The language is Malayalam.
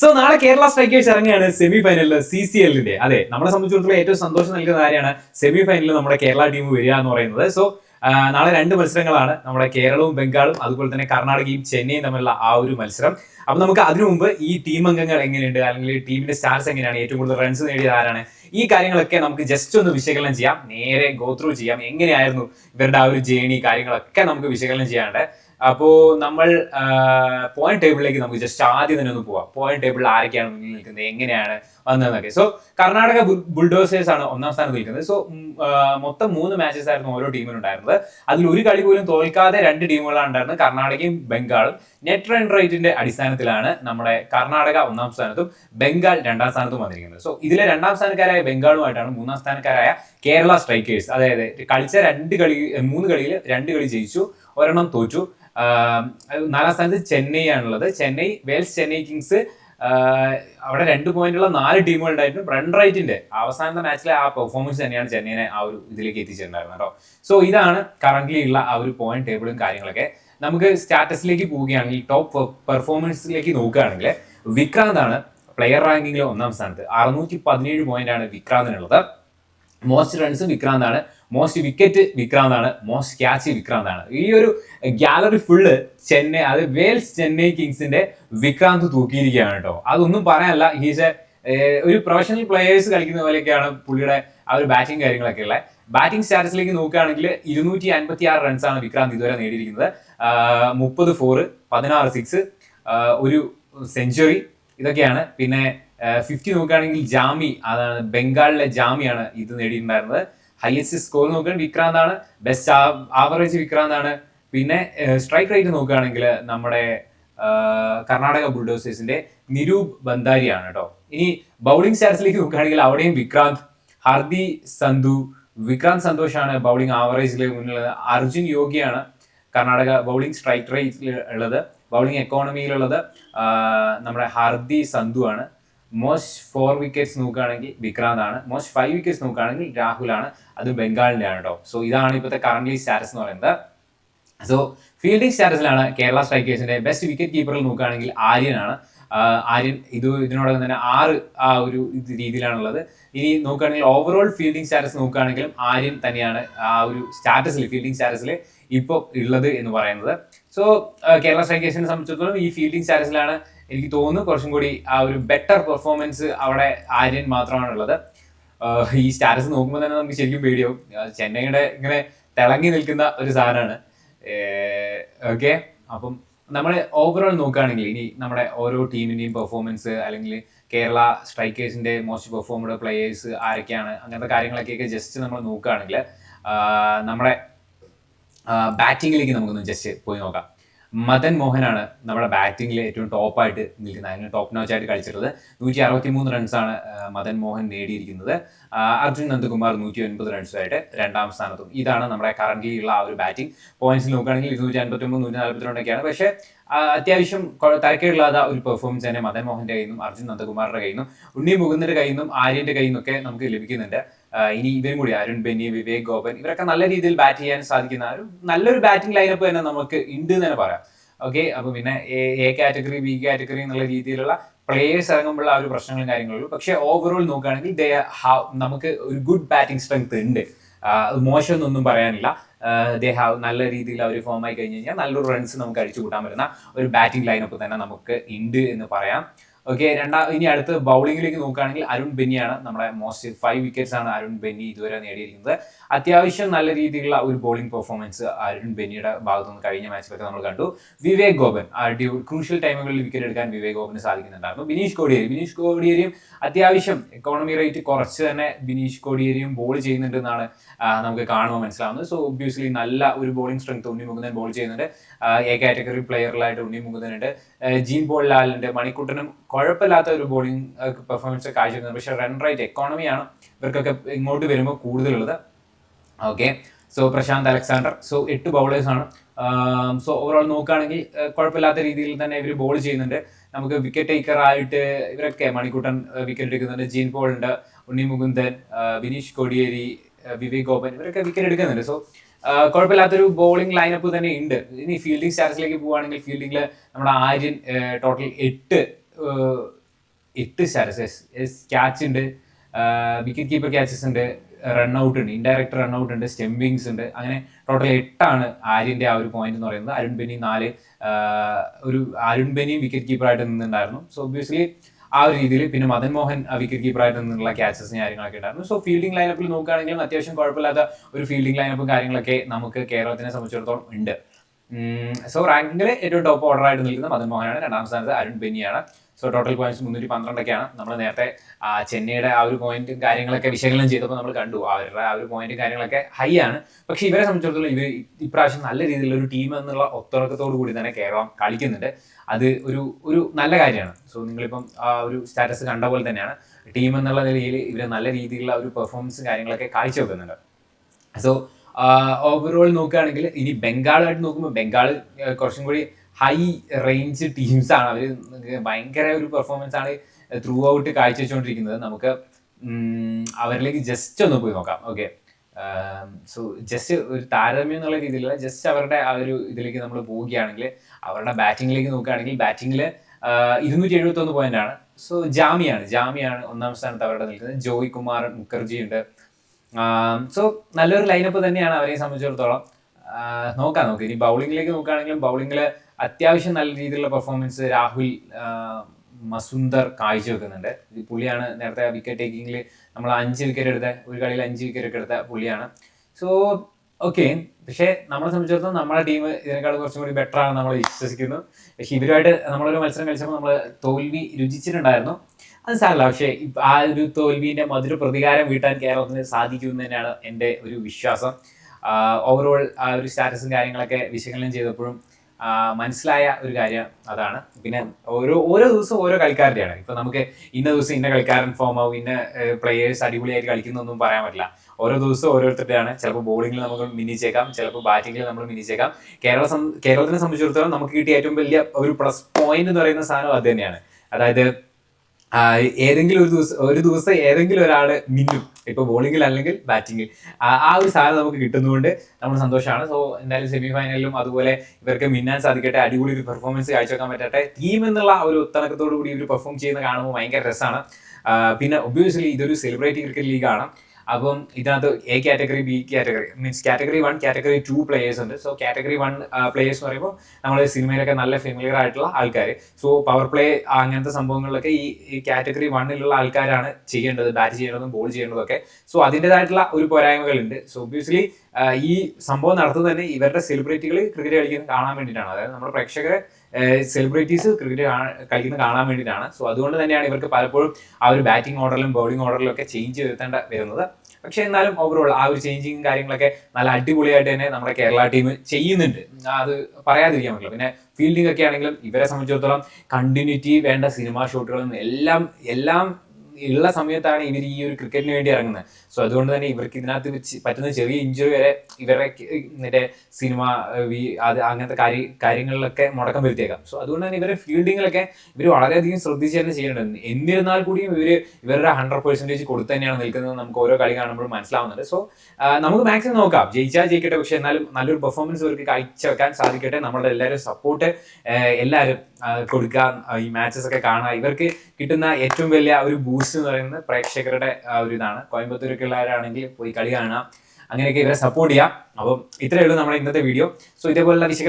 സോ നാളെ കേരള സ്ട്രൈക്കേഴ്സ് ഇറങ്ങുകയാണ് സെമി ഫൈനലിൽ സി സി എല്ലിന്റെ അതെ നമ്മളെ സംബന്ധിച്ചിടത്തോളം ഏറ്റവും സന്തോഷം നൽകുന്ന കാര്യമാണ് സെമി ഫൈനലിൽ നമ്മുടെ കേരള ടീം വരിക എന്ന് പറയുന്നത്. സോ നാളെ രണ്ട് മത്സരങ്ങളാണ് നമ്മുടെ കേരളവും ബംഗാളും അതുപോലെ തന്നെ കർണാടകയും ചെന്നൈയും തമ്മിലുള്ള ആ ഒരു മത്സരം. അപ്പൊ നമുക്ക് അതിനു മുമ്പ് ഈ ടീം അംഗങ്ങൾ എങ്ങനെയുണ്ട്? അല്ലെങ്കിൽ ടീമിന്റെ സ്റ്റാർസ് എങ്ങനെയാണ്? ഏറ്റവും കൂടുതൽ റൺസ് നേടിയത് ആരാണ്? ഈ കാര്യങ്ങളൊക്കെ നമുക്ക് ജസ്റ്റ് ഒന്ന് വിശകലനം ചെയ്യാം. നേരെ ഗോത്രൂ ചെയ്യാം. എങ്ങനെയായിരുന്നു ഇവരുടെ ആ ഒരു ജേണി കാര്യങ്ങളൊക്കെ നമുക്ക് വിശകലനം ചെയ്യാണ്ട് അപ്പോ നമ്മൾ പോയിന്റ് ടേബിളിലേക്ക് നമുക്ക് ജസ്റ്റ് ആദ്യം തന്നെ ഒന്ന് പോവാം. പോയിന്റ് ടേബിളിൽ ആരൊക്കെയാണ് മുന്നിൽ നിൽക്കുന്നത്? എങ്ങനെയാണ് വന്നതെന്നൊക്കെ. സോ കർണാടക ബുൾഡോസേഴ്സ് ആണ് ഒന്നാം സ്ഥാനം നിൽക്കുന്നത്. സോ മൊത്തം മൂന്ന് മാച്ചസ് ആയിരുന്നു ഓരോ ടീമിനും ഉണ്ടായിരുന്നത്. അതിൽ ഒരു കളി പോലും തോൽക്കാതെ രണ്ട് ടീമുകളാണ് ഉണ്ടായിരുന്നത്. കർണാടകയും ബംഗാളും. നെറ്റ് റൺ റേറ്റിന്റെ അടിസ്ഥാനത്തിലാണ് നമ്മുടെ കർണാടക ഒന്നാം സ്ഥാനത്തും ബംഗാൾ രണ്ടാം സ്ഥാനത്തും വന്നിരിക്കുന്നത്. സോ ഇതിലെ രണ്ടാം സ്ഥാനക്കാരായ ബംഗാളുമായിട്ടാണ് മൂന്നാം സ്ഥാനക്കാരായ കേരള സ്ട്രൈക്കേഴ്സ് അതായത് കളിച്ച രണ്ട് കളി മൂന്ന് കളിയിൽ രണ്ട് കളി ജയിച്ചു. ഒരെണ്ണം തോറ്റു. നാലാം സ്ഥാനത്ത് ചെന്നൈ ആണുള്ളത് ചെന്നൈ വേൽസ് ചെന്നൈ കിങ്സ് അവിടെ രണ്ട് പോയിന്റുള്ള നാല് ടീമുകൾ ഉണ്ടായിരുന്നു. റൺ റൈറ്റിന്റെ അവസാനത്തെ മാച്ചിലെ ആ പെർഫോമൻസ് തന്നെയാണ് ചെന്നൈനെ ആ ഒരു ഇതിലേക്ക് എത്തിച്ചിട്ടുണ്ടായിരുന്നത് കേട്ടോ. സോ ഇതാണ് കറന്റ് ഉള്ള ആ ഒരു പോയിന്റ് ടേബിളും കാര്യങ്ങളൊക്കെ. നമുക്ക് സ്റ്റാറ്റസിലേക്ക് പോവുകയാണെങ്കിൽ ടോപ്പ് പെർഫോമൻസിലേക്ക് നോക്കുകയാണെങ്കിൽ വിക്രാന്ത് ആണ് പ്ലെയർ റാങ്കിങ്ങിൽ ഒന്നാം സ്ഥാനത്ത്. അറുന്നൂറ്റി പതിനേഴ് പോയിന്റ് ആണ് വിക്രാന്തിനുള്ളത്. മോസ്റ്റ് റൺസ് വിക്രാന്താണ് മോസ്റ്റ് വിക്കറ്റ് വിക്രാന്താണ് മോസ്റ്റ് ക്യാച്ച് വിക്രാന്താണ്. ഈ ഒരു ഗാലറി ഫുള്ള് ചെന്നൈ അത് വേൽസ് ചെന്നൈ കിങ്സിന്റെ വിക്രാന്ത് തൂക്കിയിരിക്കുകയാണ് കേട്ടോ. അതൊന്നും പറയാനല്ല ഹീസ് എ ഒരു പ്രൊഫഷണൽ പ്ലേയേഴ്സ് കളിക്കുന്ന പോലെയൊക്കെയാണ് പുള്ളിയുടെ ആ ഒരു ബാറ്റിംഗ് കാര്യങ്ങളൊക്കെ ഉള്ളത്. ബാറ്റിംഗ് സ്റ്റാറ്റസിലേക്ക് നോക്കുകയാണെങ്കിൽ ഇരുന്നൂറ്റി അൻപത്തി ആറ് റൺസാണ് വിക്രാന്ത് ഇതുവരെ നേടിയിരിക്കുന്നത്. മുപ്പത് ഫോറ് പതിനാറ് സിക്സ് ഒരു സെഞ്ചുറി ഇതൊക്കെയാണ്. പിന്നെ ഫിഫ്റ്റി നോക്കുകയാണെങ്കിൽ ജാമി അതാണ് ബംഗാളിലെ ജാമിയാണ് ഇത് നേടിയിട്ടുണ്ടായിരുന്നത്. ഹയസ്റ്റ് സ്കോർ നോക്കുകയാണെങ്കിൽ വിക്രാന്താണ് ബെസ്റ്റ് ആവറേജ് വിക്രാന്താണ് പിന്നെ സ്ട്രൈക്ക് റേറ്റ് നോക്കുകയാണെങ്കിൽ നമ്മുടെ കർണാടക ബുൾഡോസേഴ്സിന്റെ നിരൂപ് ബന്ദാരിയാണ് കേട്ടോ. ഇനി ബൗളിംഗ് സ്റ്റാറ്റ്സിലേക്ക് നോക്കുകയാണെങ്കിൽ അവിടെയും വിക്രാന്ത് ഹർദി സന്ധു വിക്രാന്ത് സന്തോഷാണ് ബൗളിംഗ് ആവറേജിൽ മുന്നിലുള്ളത് അർജുൻ യോഗിയാണ് കർണാടക ബൗളിംഗ് സ്ട്രൈക്ക് റേറ്റിൽ ഉള്ളത്. ബൗളിംഗ് എക്കോണമിയിലുള്ളത് നമ്മുടെ ഹർദി സന്ധു ആണ്. മോസ്റ്റ് ഫോർ വിക്കറ്റ്സ് നോക്കുകയാണെങ്കിൽ വിക്രാന്ത് ആണ് മോസ്റ്റ് ഫൈവ് വിക്കറ്റ്സ് നോക്കുകയാണെങ്കിൽ രാഹുൽ ആണ് അത് ബംഗാളിന്റെ ആണ് കേട്ടോ സോ ഇതാണ് ഇപ്പോഴത്തെ കറന്റ് സ്റ്റാറ്റസ് എന്ന് പറയുന്നത്. സോ ഫീൽഡിംഗ് സ്റ്റാറ്റസിലാണ് കേരള സ്ട്രൈക്കേഴ്സിന്റെ ബെസ്റ്റ് വിക്കറ്റ് കീപ്പറിൽ നോക്കുകയാണെങ്കിൽ ആര്യനാണ്. ആര്യൻ ഇത് ഇതിനോടകം തന്നെ ആറ് ആ ഒരു രീതിയിലാണുള്ളത്. ഇനി നോക്കുകയാണെങ്കിൽ ഓവറോൾ ഫീൽഡിംഗ് സ്റ്റാറ്റസ് നോക്കുകയാണെങ്കിലും ആര്യൻ തന്നെയാണ് ആ ഒരു സ്റ്റാറ്റസിൽ ഫീൽഡിംഗ് സ്റ്റാറ്റസിൽ ഇപ്പോൾ ഉള്ളത് എന്ന് പറയുന്നത്. സോ കേരള സ്ട്രൈക്കേഴ്സിനെ സംബന്ധിച്ചിടത്തോളം ഈ ഫീൽഡിംഗ് സ്റ്റാറ്റസിലാണ് എനിക്ക് തോന്നുന്നു കുറച്ചും കൂടി ആ ഒരു ബെറ്റർ പെർഫോമൻസ് അവിടെ ആര്യൻ മാത്രമാണ് ഉള്ളത് ഈ സ്റ്റാറ്റസ് നോക്കുമ്പോൾ തന്നെ നമുക്ക് ശരിക്കും പേടിയാവും. ചെന്നൈയുടെ ഇങ്ങനെ തിളങ്ങി നിൽക്കുന്ന ഒരു സാധനമാണ്. ഓക്കെ അപ്പം നമ്മൾ ഓവറോൾ നോക്കുകയാണെങ്കിൽ ഇനി നമ്മുടെ ഓരോ ടീമിന്റെയും പെർഫോമൻസ് അല്ലെങ്കിൽ കേരള സ്ട്രൈക്കേഴ്സിന്റെ മോസ്റ്റ് പെർഫോമഡ് പ്ലേയേഴ്സ് ആരൊക്കെയാണ് അങ്ങനത്തെ കാര്യങ്ങളൊക്കെയൊക്കെ ജസ്റ്റ് നമ്മൾ നോക്കുകയാണെങ്കിൽ നമ്മുടെ ബാറ്റിങ്ങിലേക്ക് നമുക്കൊന്ന് ജസ്റ്റ് പോയി നോക്കാം. മദൻ മോഹനാണ് നമ്മുടെ ബാറ്റിംഗിൽ ഏറ്റവും ടോപ്പായിട്ട് നിൽക്കുന്നത്. അതിന് ടോപ്പ് നോച്ചായിട്ട് കളിച്ചിട്ടുള്ളത്. നൂറ്റി അറുപത്തി മൂന്ന് റൺസാണ് മദൻ മോഹൻ നേടിയിരിക്കുന്നത്. അർജുൻ നന്ദകുമാർ നൂറ്റി ഒൻപത് റൺസുമായിട്ട് രണ്ടാം സ്ഥാനത്തും. ഇതാണ് നമ്മുടെ കറന്റ് ഉള്ള ആ ഒരു ബാറ്റിംഗ് പോയിന്റ്സ് നോക്കുകയാണെങ്കിൽ ഇരുന്നൂറ്റി അൻപത്തി ഒമ്പത് നൂറ്റി നാൽപ്പത്തിരണ്ടൊക്കെയാണ് പക്ഷേ ആ, അത്യാവശ്യം തരക്കേടില്ലാത്ത ഒരു പെർഫോമൻസ് തന്നെ മദൻ മോഹന്റെ കയ്യിൽ നിന്നും അർജുൻ നന്ദകുമാറിന്റെ കയ്യിൽ നിന്നും ഉണ്ണി മുകുന്ദന്റെ കയ്യിൽ നിന്നും ആര്യന്റെ കയ്യിൽ നിന്നൊക്കെ നമുക്ക് ലഭിക്കുന്നുണ്ട്. ഇനി ഇവരും കൂടി അരുൺ ബെന്നി വിവേക് ഗോപൻ ഇവരൊക്കെ നല്ല രീതിയിൽ ബാറ്റ് ചെയ്യാൻ സാധിക്കുന്ന ഒരു നല്ലൊരു ബാറ്റിംഗ് ലൈനപ്പ് തന്നെ നമുക്ക് ഉണ്ട് എന്ന് തന്നെ പറയാം. ഓക്കെ അപ്പൊ പിന്നെ എ കാറ്റഗറി ബി കാറ്റഗറി എന്നുള്ള രീതിയിലുള്ള പ്ലേയേഴ്സ് ഇറങ്ങുമ്പോൾ ആ ഒരു പ്രശ്നങ്ങളും കാര്യങ്ങളും പക്ഷേ ഓവറോൾ നോക്കുകയാണെങ്കിൽ ദേ ഹാവ് നമുക്ക് ഒരു ഗുഡ് ബാറ്റിംഗ് സ്ട്രെങ്ത് ഉണ്ട്. മോശം മോശമെന്നൊന്നും പറയാനില്ല. ദേ ഹാവ് നല്ല രീതിയിൽ അവർ ഫോം ആയി കഴിഞ്ഞ് കഴിഞ്ഞാൽ നല്ലൊരു റൺസ് നമുക്ക് അടിച്ചു കൂട്ടാൻ പറ്റുന്ന ഒരു ബാറ്റിംഗ് ലൈനപ്പ് തന്നെ നമുക്ക് ഉണ്ട് എന്ന് പറയാം. ഓക്കെ രണ്ടാം ഇനി അടുത്ത് ബൗളിംഗിലേക്ക് നോക്കുകയാണെങ്കിൽ അരുൺ ബെന്നിയാണ് നമ്മുടെ മോസ്റ്റ് ഫൈവ് വിക്കറ്റ്സ് ആണ് അരുൺ ബെന്നി ഇതുവരെ നേടിയിരിക്കുന്നത്. അത്യാവശ്യം നല്ല രീതിയിലുള്ള ഒരു ബോളിംഗ് പെർഫോമൻസ് അരുൺ ബെന്നിയുടെ ഭാഗത്തുനിന്ന് കഴിഞ്ഞ മാച്ചിലൊക്കെ നമ്മൾ കണ്ടു. വിവേക് ഗോപൻ ക്രൂഷ്യൽ ടൈമുകളിൽ വിക്കറ്റ് എടുക്കാൻ വിവേക് ഗോപന് സാധിക്കുന്നുണ്ടായിരുന്നു. ബിനീഷ് കോടിയേരി ബിനീഷ് കോടിയേരിയും അത്യാവശ്യം എക്കോണമി റേറ്റ് കുറച്ച് തന്നെ ബിനീഷ് കോടിയേരിയും ബോൾ ചെയ്യുന്നുണ്ട് എന്നാണ് നമുക്ക് കാണുമ്പോൾ മനസ്സിലാവുന്നത്. സോ ഒബ്വിയസ്ലി നല്ല ഒരു bowling strength Unni Mukundan ball ചെയ്യുന്നുണ്ട്. എ കാറ്റഗറി പ്ലെയറിലായിട്ട് ഉണ്ണി മുകുന്ദനുണ്ട്. ജീൻ ബോൾ ലാലുണ്ട് മണിക്കുട്ടനും കുഴപ്പമില്ലാത്ത ഒരു ബോളിംഗ് പെർഫോമൻസ് കാഴ്ചവെക്കുന്നത്. പക്ഷേ റൺ റേറ്റ് എക്കോണമിയാണ് ഇവർക്കൊക്കെ ഇങ്ങോട്ട് വരുമ്പോൾ കൂടുതലുള്ളത്. Okay so Prashant Alexander. So എട്ട് ബൗളേഴ്സാണ് സോ ഓവറോൾ നോക്കുകയാണെങ്കിൽ കുഴപ്പമില്ലാത്ത രീതിയിൽ തന്നെ ഇവർ ബോൾ ചെയ്യുന്നുണ്ട്. നമുക്ക് വിക്കറ്റ് ടേക്കർ ആയിട്ട് ഇവരൊക്കെ മണിക്കൂട്ടൻ വിക്കറ്റ് എടുക്കുന്നുണ്ട്. ജീൻ പോൾ ഉണ്ട് ഉണ്ണി മുകുന്ദൻ വിനീഷ് കൊടിയേരി വിവേക് ഗോപൻ ഇവരൊക്കെ വിക്കറ്റ് എടുക്കുന്നുണ്ട്. സോ കുഴപ്പമില്ലാത്തൊരു ബോളിംഗ് ലൈനപ്പ് തന്നെ ഉണ്ട്. ഇനി ഫീൽഡിംഗ് സ്റ്റാറ്റസിലേക്ക് പോവുകയാണെങ്കിൽ ഫീൽഡിംഗിൽ നമ്മുടെ ആര്യൻ ടോട്ടൽ എട്ട് എട്ട് സ്റ്റാറ്റസ് ക്യാച്ച് ഉണ്ട്. വിക്കറ്റ് കീപ്പർ ക്യാച്ചസ് ഉണ്ട്. റൺ ഔട്ട് ഉണ്ട്. ഇൻഡയറക്റ്റ് റൺ ഔട്ട് ഉണ്ട്. സ്റ്റെമ്പിങ്സ് ഉണ്ട്. അങ്ങനെ ടോട്ടൽ എട്ടാണ് ആര്യന്റെ ആ ഒരു പോയിന്റ് എന്ന് പറയുന്നത്. അരുൺ ബെനി നാല്. ഒരു അരുൺ ബെനി വിക്കറ്റ് കീപ്പറായിട്ട് നിന്നുണ്ടായിരുന്നു സോ ഒബ്വിയസ്ലി ആ ഒരു രീതിയിൽ പിന്നെ മദൻ മോഹൻ വിക്കറ്റ് കീപ്പറായിട്ട് നിന്നുള്ള ക്യാച്ചസും കാര്യങ്ങളൊക്കെ ഉണ്ടായിരുന്നു. സോ ഫീൽഡിംഗ് ലൈനപ്പിൽ നോക്കുകയാണെങ്കിലും അത്യാവശ്യം കുഴപ്പമില്ലാത്ത ഒരു ഫീൽഡിംഗ് ലൈനപ്പും കാര്യങ്ങളൊക്കെ നമുക്ക് കേരളത്തിനെ സംബന്ധിച്ചിടത്തോളം ഉണ്ട്. സോ റാങ്കിങ്ങിൽ ഏറ്റവും ടോപ്പ് ഓർഡർ ആയിട്ട് നിൽക്കുന്ന മദൻ മോഹനാണ്. രണ്ടാം സ്ഥാനത്ത് അരുൺ ബെന്നിയാണ്. സോ ടോട്ടൽ പോയിന്റ്സ് മുന്നൂറ്റി പന്ത്രണ്ടൊക്കെയാണ്. നമ്മൾ നേരത്തെ ചെന്നൈയുടെ ആ ഒരു പോയിന്റും കാര്യങ്ങളൊക്കെ വിശകലനം ചെയ്തപ്പോൾ നമ്മൾ കണ്ടു. അവരുടെ ആ ഒരു പോയിന്റും കാര്യങ്ങളൊക്കെ ഹൈ ആണ്. പക്ഷെ ഇവരെ സംബന്ധിച്ചിടത്തോളം ഇവർ ഇപ്രാവശ്യം നല്ല രീതിയിലുള്ള ഒരു ടീം എന്നുള്ള ഒത്തുറക്കത്തോടു കൂടി തന്നെ കേരളം കളിക്കുന്നുണ്ട്. അത് ഒരു ഒരു നല്ല കാര്യമാണ്. സോ നിങ്ങളിപ്പം ആ ഒരു സ്റ്റാറ്റസ് കണ്ട പോലെ തന്നെയാണ്. ടീം എന്നുള്ള നിലയിൽ ഇവർ നല്ല രീതിയിലുള്ള ഒരു പെർഫോമൻസും കാര്യങ്ങളൊക്കെ കാഴ്ചവെക്കുന്നുണ്ട്. സോ ഓവറോൾ നോക്കുകയാണെങ്കിൽ ഇനി ബംഗാളായിട്ട് നോക്കുമ്പോൾ ബംഗാൾ കുറച്ചും കൂടി ഹൈ റേഞ്ച് ടീംസാണ് അവർ ഭയങ്കര ഒരു പെർഫോമൻസ് ആണ് ത്രൂ ഔട്ട് കാഴ്ചവെച്ചുകൊണ്ടിരിക്കുന്നത്. നമുക്ക് അവരിലേക്ക് ജസ്റ്റ് ഒന്ന് പോയി നോക്കാം. ഓക്കെ സോ ജസ്റ്റ് ഒരു താരതമ്യം എന്നുള്ള രീതിയിലല്ല ജസ്റ്റ് അവരുടെ ആ ഒരു ഇതിലേക്ക് നമ്മൾ പോവുകയാണെങ്കിൽ അവരുടെ ബാറ്റിങ്ങിലേക്ക് നോക്കുകയാണെങ്കിൽ ബാറ്റിങ്ങിൽ ഇരുന്നൂറ്റി എഴുപത്തി ഒന്ന് പോയിന്റ് ആണ്. സോ ജാമിയാണ്. ജാമിയാണ് ഒന്നാം സ്ഥാനത്ത് അവരുടെ നിൽക്കുന്നത്. ജോയ് കുമാർ മുഖർജി ഉണ്ട് സോ നല്ലൊരു ലൈനപ്പ് തന്നെയാണ് അവരെ സംബന്ധിച്ചിടത്തോളം. നോക്കാം നമുക്ക് ഇനി ബൗളിംഗിലേക്ക് നോക്കുകയാണെങ്കിലും ബൗളിങ്ങിൽ അത്യാവശ്യം നല്ല രീതിയിലുള്ള പെർഫോമൻസ് രാഹുൽ മസുന്ദർ കാഴ്ചവെക്കുന്നുണ്ട് പുള്ളിയാണ് നേരത്തെ വിക്കറ്റ് ടേക്കിങ്ങിൽ നമ്മൾ അഞ്ച് വിക്കറ്റ് എടുത്ത ഒരു കളിയിൽ അഞ്ച് വിക്കറ്റ് എടുത്ത പുള്ളിയാണ്. സോ ഓക്കെ പക്ഷേ നമ്മളെ സംബന്ധിച്ചിടത്തോളം നമ്മുടെ ടീം ഇതിനേക്കാൾ കുറച്ചും കൂടി ബെറ്റർ ആണ് നമ്മൾ വിശ്വസിക്കുന്നു. പക്ഷേ ഇവരുമായിട്ട് നമ്മളൊരു മത്സരം കളിച്ചപ്പോൾ നമ്മൾ തോൽവി രുചിച്ചിട്ടുണ്ടായിരുന്നു. അത് സാരല്ല പക്ഷേ ആ ഒരു തോൽവിന്റെ മധുര പ്രതികാരം വീട്ടാൻ കേരളത്തിന് സാധിക്കുമെന്ന് തന്നെയാണ് എന്റെ ഒരു വിശ്വാസം. ഓവറോൾ ആ ഒരു സ്റ്റാറ്റസും കാര്യങ്ങളൊക്കെ വിശകലനം ചെയ്തപ്പോഴും മനസ്സിലായ ഒരു കാര്യം അതാണ്. പിന്നെ ഓരോ ഓരോ ദിവസവും ഓരോ കളിക്കാരുടെയാണ്. ഇപ്പൊ നമുക്ക് ഇന്ന ദിവസം ഇന്ന കളിക്കാരൻ ഫോം ആവും ഇന്ന പ്ലെയേഴ്സ് അടിപൊളിയായിട്ട് കളിക്കുന്നൊന്നും പറയാൻ പറ്റില്ല. ഓരോ ദിവസവും ഓരോരുത്തരുടെയാണ്. ചിലപ്പോൾ ബോളിംഗിൽ നമുക്ക് മിനിച്ചേക്കാം ചിലപ്പോൾ ബാറ്റിംഗിൽ നമ്മൾ മിനിച്ചേക്കാം കേരള കേരളത്തിനെ സംബന്ധിച്ചിടത്തോളം നമുക്ക് കിട്ടിയ ഏറ്റവും വലിയ ഒരു പ്ലസ് പോയിന്റ് എന്ന് പറയുന്ന സാധനം അത് തന്നെയാണ്. അതായത് ഏതെങ്കിലും ഒരു ദിവസം ഒരു ദിവസം ഏതെങ്കിലും ഒരാൾ മിന്നും. ഇപ്പൊ ബോളിംഗിൽ അല്ലെങ്കിൽ ബാറ്റിംഗിൽ ആ ഒരു സാധനം നമുക്ക് കിട്ടുന്നതുകൊണ്ട് നമ്മൾ സന്തോഷമാണ്. സോ എന്തായാലും സെമി ഫൈനലിലും അതുപോലെ ഇവർക്ക് മിന്നാൻ സാധിക്കട്ടെ. അടിപൊളി ഒരു പെർഫോമൻസ് കാഴ്ചവെക്കാൻ പറ്റട്ടെ. ടീം എന്നുള്ള ഒരു ഒത്തണക്കത്തോടു കൂടി ഇവർ പെർഫോം ചെയ്യുന്ന കാണുമ്പോൾ ഭയങ്കര രസമാണ്. പിന്നെ ഒബ്വിയസ്ലി ഇതൊരു സെലിബ്രേറ്റ് ക്രിക്കറ്റ് ലീഗാണ് അപ്പം ഇതിനകത്ത് A category B category means category one category two players ഉണ്ട്. സോ കാറ്റഗറി വൺ പ്ലേയേഴ്സ് എന്ന് പറയുമ്പോൾ നമ്മൾ സിനിമയിലൊക്കെ നല്ല ഫെമിലിയർ ആയിട്ടുള്ള ആൾക്കാർ സോ പവർ പ്ലേ അങ്ങനത്തെ സംഭവങ്ങളിലൊക്കെ ഈ കാറ്റഗറി വണ്ണിലുള്ള ആൾക്കാരാണ് ചെയ്യേണ്ടത് ബാറ്റ് ചെയ്യേണ്ടതും ബോൾ ചെയ്യേണ്ടതും ഒക്കെ സോ അതിന്റെതായിട്ടുള്ള ഒരു പോരായ്മകളുണ്ട്. സോ ഒബ്വിയസ്ലി ഈ സംഭവം നടത്തുന്നത് തന്നെ ഇവരുടെ സെലിബ്രിറ്റികൾ ക്രിക്കറ്റ് കളിക്കുന്നത് കാണാൻ വേണ്ടിയിട്ടാണ്. അതായത് നമ്മുടെ പ്രേക്ഷകരെ സെലിബ്രിറ്റീസ് ക്രിക്കറ്റ് കളിക്കുന്നത് കാണാൻ വേണ്ടിയിട്ടാണ്. സോ അതുകൊണ്ട് തന്നെയാണ് ഇവർക്ക് പലപ്പോഴും ആ ഒരു ബാറ്റിംഗ് ഓർഡറിലും ബൗളിംഗ് ഓർഡറിലും ഒക്കെ ചേഞ്ച് വരുത്തേണ്ട വരുന്നത്. പക്ഷേ എന്നാലും ഓവറോൾ ആ ഒരു ചേഞ്ചിങ് കാര്യങ്ങളൊക്കെ നല്ല അടിപൊളിയായിട്ട് തന്നെ നമ്മുടെ കേരള ടീം ചെയ്യുന്നുണ്ട്. അത് പറയാതിരിക്കാൻ പറ്റില്ല. പിന്നെ ഫീൽഡിംഗ് ഒക്കെ ആണെങ്കിലും ഇവരെ സംബന്ധിച്ചിടത്തോളം കണ്ടിന്യൂറ്റി വേണ്ട സിനിമാ ഷോട്ടുകളും എല്ലാം എല്ലാം ഉള്ള സമയത്താണ് ഇവർ ഈ ഒരു ക്രിക്കറ്റിന് വേണ്ടി ഇറങ്ങുന്നത്. സോ അതുകൊണ്ട് തന്നെ ഇവർക്ക് ഇതിനകത്ത് പറ്റുന്ന ചെറിയ ഇഞ്ചുറി വരെ ഇവരുടെ മറ്റേ സിനിമ അത് അങ്ങനത്തെ കാര്യ കാര്യങ്ങളിലൊക്കെ മുടക്കം വരുത്തിയേക്കാം. സോ അതുകൊണ്ട് തന്നെ ഇവരുടെ ഫീൽഡിങ്ങിലൊക്കെ ഇവർ വളരെയധികം ശ്രദ്ധിച്ച് തന്നെ ചെയ്യേണ്ടത് എന്നിരുന്നാൽ കൂടിയും ഇവർ ഇവരുടെ ഹൺഡ്രഡ് പെർസെന്റേജ് കൊടുത്തു തന്നെയാണ് നിൽക്കുന്നത് നമുക്ക് ഓരോ കളി കാണുമ്പോഴും മനസ്സിലാവുന്നുണ്ട്. സോ നമുക്ക് മാക്സിമം നോക്കാം. ജയിച്ചാൽ ജയിക്കട്ടെ പക്ഷേ എന്നാലും നല്ലൊരു പെർഫോമൻസ് ഇവർക്ക് കാഴ്ചവെക്കാൻ സാധിക്കട്ടെ. നമ്മുടെ എല്ലാവരും സപ്പോർട്ട് എല്ലാവരും കൊടുക്കുക ഈ മാച്ചസ് ഒക്കെ കാണുക. ഇവർക്ക് കിട്ടുന്ന ഏറ്റവും വലിയ ഒരു ബൂസ്റ്റ് എന്ന് പറയുന്നത് പ്രേക്ഷകരുടെ ഒരു ഇതാണ്. കോയമ്പത്തൂരൊക്കെ ഉള്ളവരാണെങ്കിൽ പോയി കളി കാണാം. അങ്ങനെയൊക്കെ ഇവരെ സപ്പോർട്ട് ചെയ്യാം. അപ്പം ഇത്രയേ ഉള്ളൂ നമ്മുടെ ഇന്നത്തെ വീഡിയോ സോ ഇതേപോലുള്ള വിശകലനം